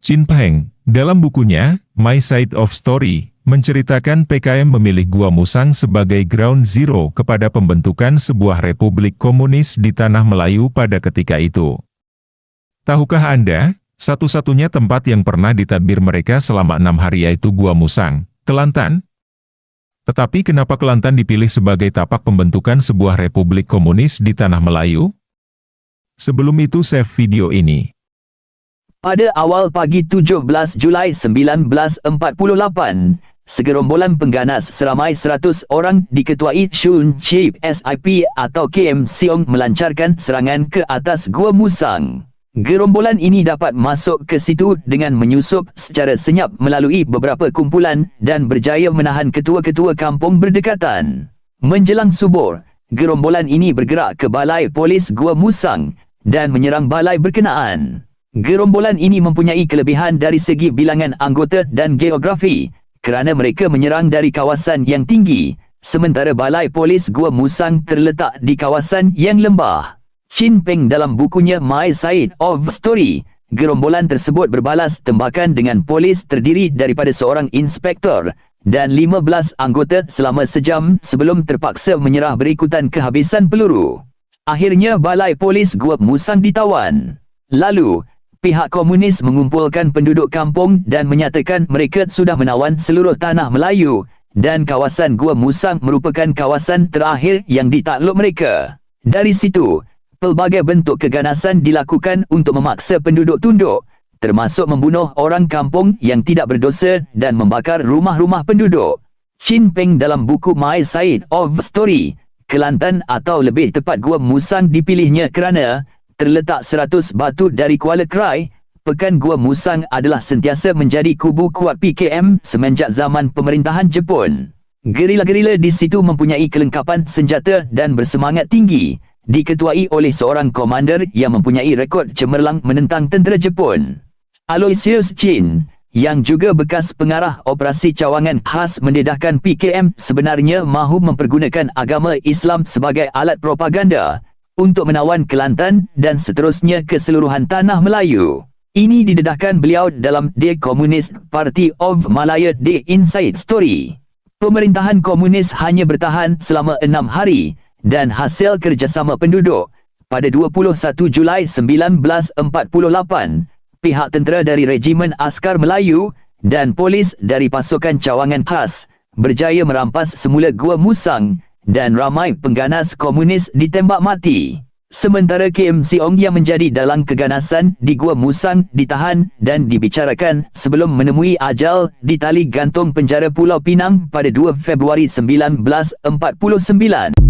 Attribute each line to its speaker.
Speaker 1: Chin Peng, dalam bukunya, My Side of Story, menceritakan PKM memilih Gua Musang sebagai ground zero kepada pembentukan sebuah republik komunis di Tanah Melayu pada ketika itu. Tahukah Anda, satu-satunya tempat yang pernah ditadbir mereka selama enam hari yaitu Gua Musang, Kelantan? Tetapi kenapa Kelantan dipilih sebagai tapak pembentukan sebuah republik komunis di Tanah Melayu? Sebelum itu save video ini.
Speaker 2: Pada awal pagi 17 Julai 1948, segerombolan pengganas seramai 100 orang diketuai Shun Chief SIP atau KM Siong melancarkan serangan ke atas Gua Musang. Gerombolan ini dapat masuk ke situ dengan menyusup secara senyap melalui beberapa kumpulan dan berjaya menahan ketua-ketua kampung berdekatan. Menjelang subuh, gerombolan ini bergerak ke balai polis Gua Musang dan menyerang balai berkenaan. Gerombolan ini mempunyai kelebihan dari segi bilangan anggota dan geografi kerana mereka menyerang dari kawasan yang tinggi sementara balai polis Gua Musang terletak di kawasan yang lembah. Chin Peng dalam bukunya My Side of Story, gerombolan tersebut berbalas tembakan dengan polis terdiri daripada seorang inspektor dan 15 anggota selama sejam sebelum terpaksa menyerah berikutan kehabisan peluru. Akhirnya balai polis Gua Musang ditawan. Lalu, pihak komunis mengumpulkan penduduk kampung dan menyatakan mereka sudah menawan seluruh tanah Melayu dan kawasan Gua Musang merupakan kawasan terakhir yang ditakluk mereka. Dari situ, pelbagai bentuk keganasan dilakukan untuk memaksa penduduk tunduk, termasuk membunuh orang kampung yang tidak berdosa dan membakar rumah-rumah penduduk. Chin Peng dalam buku My Side of Story, Kelantan atau lebih tepat Gua Musang dipilihnya kerana terletak 100 batu dari Kuala Krai, Pekan Gua Musang adalah sentiasa menjadi kubu kuat PKM semenjak zaman pemerintahan Jepun. Gerila-gerila di situ mempunyai kelengkapan senjata dan bersemangat tinggi, diketuai oleh seorang komander yang mempunyai rekod cemerlang menentang tentera Jepun. Aloysius Chin, yang juga bekas pengarah operasi cawangan khas mendedahkan PKM sebenarnya mahu mempergunakan agama Islam sebagai alat propaganda, untuk menawan Kelantan dan seterusnya keseluruhan tanah Melayu. Ini didedahkan beliau dalam The Communist Party of Malaya The Inside Story. Pemerintahan komunis hanya bertahan selama enam hari dan hasil kerjasama penduduk. Pada 21 Julai 1948, pihak tentera dari Regimen Askar Melayu dan polis dari pasukan cawangan khas berjaya merampas semula Gua Musang dan ramai pengganas komunis ditembak mati. Sementara Kim Siong yang menjadi dalang keganasan di Gua Musang ditahan dan dibicarakan sebelum menemui ajal di tali gantung penjara Pulau Pinang pada 2 Februari 1949.